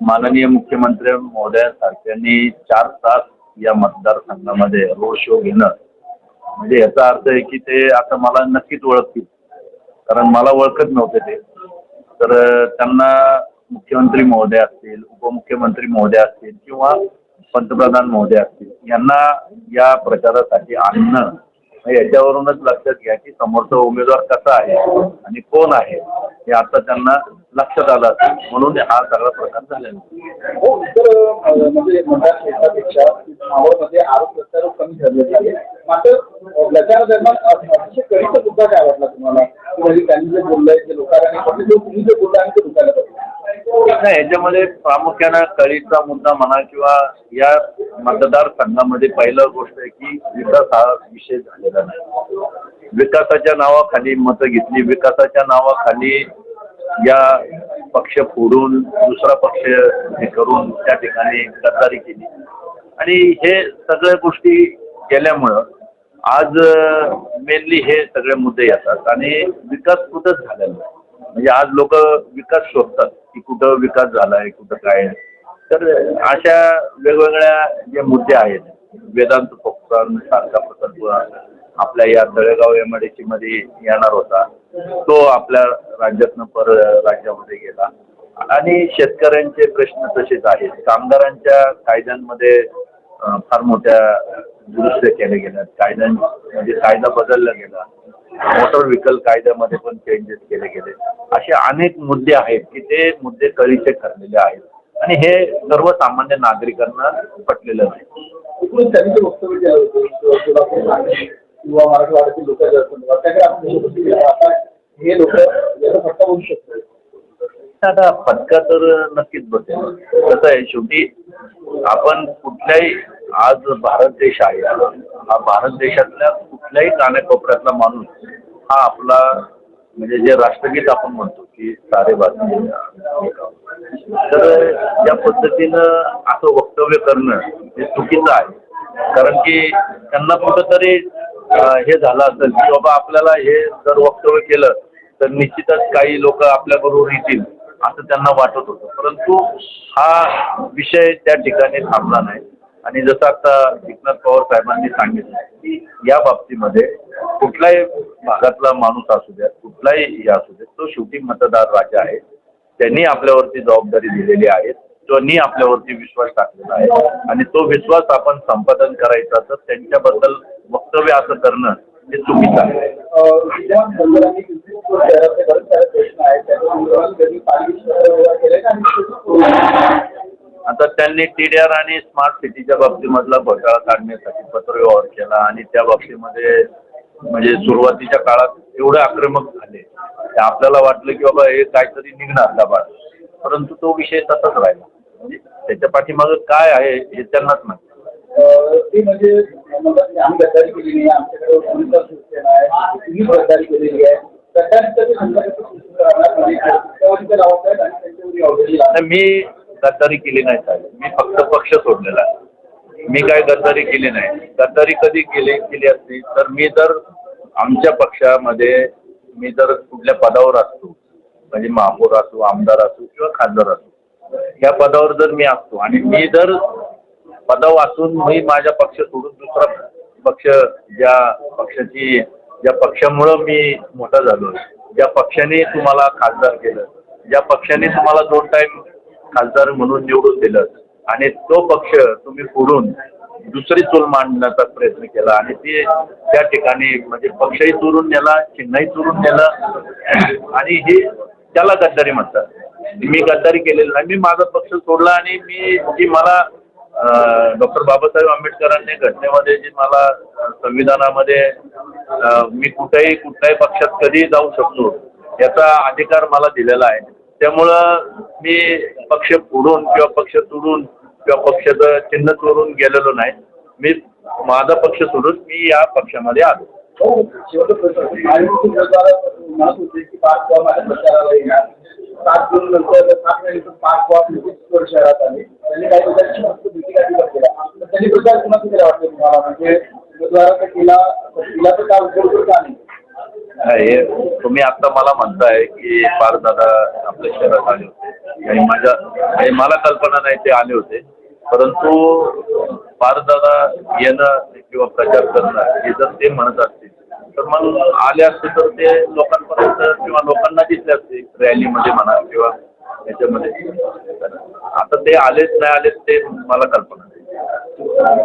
माननीय मुख्यमंत्री महोदयांसारख्यांनी चार तास या मतदारसंघामध्ये रोड शो घेणं. म्हणजे याचा अर्थ आहे की ते आता मला नक्कीच ओळखतील. कारण मला ओळखत नव्हते ते. तर त्यांना मुख्यमंत्री महोदय असतील उपमुख्यमंत्री महोदय असतील किंवा पंतप्रधान महोदय असतील यांना या प्रचारासाठी आणणं याच्यावरूनच लक्षात घ्या की समोरचा उमेदवार कसा आहे आणि कोण आहे हे आता त्यांना लक्षात आलं असेल. म्हणून हा सगळा प्रकार झालेला आहे. हो म्हणजे कमी आहे मात्र अतिशय कळीचा मुद्दा काय वाटला तुम्हाला. म्हणजे त्यांनी जे बोललंय ते लोकांनी तुम्ही जे बोलला आणि ते लोकांना नाही याच्यामध्ये प्रामुख्यानं कळीचा मुद्दा म्हणा किंवा या मतदारसंघामध्ये पहिलं गोष्ट आहे की विकास हा विषय झालेला नाही. विकासाच्या नावाखाली मतं घेतली. विकासाच्या नावाखाली या पक्ष फोडून दुसरा पक्ष हे करून त्या ठिकाणी गद्दारी केली. आणि हे सगळ्या गोष्टी केल्यामुळं आज मेनली हे सगळे मुद्दे येतात. आणि विकास कुठंच झालेला नाही. म्हणजे आज लोक विकास शोधतात. कुठं विकास झालाय कुठं काय आहे. तर अशा वेगवेगळ्या जे मुद्दे आहेत वेदांत फोक्सन सारखा प्रकल्प आपल्या या तळेगाव एममध्ये येणार होता. तो आपल्या राज्यातनं पर राज्यामध्ये गेला. आणि शेतकऱ्यांचे प्रश्न तसेच आहेत. कामगारांच्या कायद्यांमध्ये फार मोठ्या दुरुस्त्या केल्या गेल्या कायद्यां म्हणजे कायदा बदलला गेला. मोटर व्हेकल कायद्यामध्ये पण चेंजेस केले गेले. असे अनेक मुद्दे आहेत की ते मुद्दे कळीचे ठरलेले आहेत. आणि हे सर्वसामान्य नागरिकांना पटलेलं नाही. किंवा मराठवाड्यातील लोक जे असतात त्याकडे आपण बघू शकतो की आता हे लोक याचा फटका बसू शकतो. आता फटका तर नक्कीच बसेल. कसं आहे शेवटी आपण कुठल्याही आज भारत देश आहे. हा भारत देशातल्या कुठल्याही कानाकोपऱ्यातला माणूस हा आपला म्हणजे जे राष्ट्रगीत आपण म्हणतो की सारे बातमी तर या पद्धतीनं असं वक्तव्य करणं हे चुकीचं आहे. कारण की त्यांना कुठंतरी हे झालं असेल की बाबा आपल्याला हे जर वक्तव्य केलं तर निश्चितच काही लोक आपल्याबरोबर येतील असं त्यांना वाटत होतं. परंतु हा विषय त्या ठिकाणी थांबला नाही. आणि जसं आता एकनाथ पवार साहेबांनी सांगितलं या बाबतीमध्ये कुठलाही भागातला माणूस असू द्या कुठलाही हे असू द्या तो शेवटी मतदार राजा आहे. त्यांनी आपल्यावरती जबाबदारी दिलेली आहे. त्यांनी आपल्यावरती विश्वास टाकलेला आहे. आणि तो विश्वास आपण संपादन करायचा तर त्यांच्याबद्दल वक्तव्य असं करणं हे चुकीचं आहे. आता त्यांनी टी डी आर आणि स्मार्ट सिटीच्या बाबतीमधला घोटाळा काढण्यासाठी पत्रव्यवहार केला आणि त्या बाबतीमध्ये म्हणजे सुरुवातीच्या काळात एवढे आक्रमक झाले की आपल्याला वाटलं की बाबा हे काहीतरी निघणार दबाड परंतु तो विषय तसाच राहिला. म्हणजे त्याच्या पाठीमागं काय आहे हे त्यांनाच माहिती अं, ते म्हणजे म्हणतात की आम्ही गद्दारी केलेली आहे आमच्याकडे पोलिसांचं शिक्षण आहे तुम्ही गद्दारी केलेली आहे. गद्दारीचं ते संघटनेचं सूचना राहणार नाही. आणि आता मी गद्दारी केली नाही साहेब. मी फक्त पक्ष सोडलेला आहे. मी काय गद्दारी केली नाही. गद्दारी कधी केली केली असती तर मी जर आमच्या पक्षामध्ये मी जर कुठल्या पदावर असतो म्हणजे महापौर असो आमदार असो किंवा खासदार असो या पदावर जर मी असतो आणि मी जर पदावर असून मी माझ्या पक्ष सोडून दुसरा पक्ष ज्या पक्षाची ज्या पक्षामुळं मी मोठा झालो ज्या पक्षाने तुम्हाला खासदार केलं ज्या पक्षाने तुम्हाला दोन टाईम खासदार म्हणून निवडून दिलं. आणि तो पक्ष तुम्ही फोडून दुसरी चूल मांडण्याचा प्रयत्न केला. आणि ते त्या ठिकाणी म्हणजे पक्षही चुरून नेला चिन्हही चुरून नेलं. आणि हे त्याला गद्दारी म्हणतात. मी गद्दारी केलेली नाही. मी माझा पक्ष सोडला आणि मी जी मला डॉक्टर बाबासाहेब आंबेडकरांनी घटनेमध्ये जी मला संविधानामध्ये मी कुठेही कुठल्याही पक्षात कधीही जाऊ शकतो याचा अधिकार मला दिलेला आहे. त्यामुळं मी पक्ष फोडून किंवा पक्ष सोडून किंवा पक्षाचं चिन्ह चोरून गेलेलो नाही. मी माझा पक्ष सोडून मी या पक्षामध्ये आलो. त्यांनी प्रचार कुणाचा केला वाटतं तुम्हाला? म्हणजे उमेदवाराचा केला तिला तर का उपयोग का नाही हे तुम्ही आता मला म्हणताय की फार दादा आपल्या शहरात आले होते. काही माझ्या काही मला कल्पना नाही ते आले होते. परंतु पारदादा येणं किंवा प्रचार करणं हे जर ते म्हणत असतील तर मग आले असते तर ते लोकांपर्यंत किंवा लोकांना दिसले असते रॅलीमध्ये म्हणा किंवा याच्यामध्ये. आता ते आलेच नाही आलेच ते मला कल्पना नाही.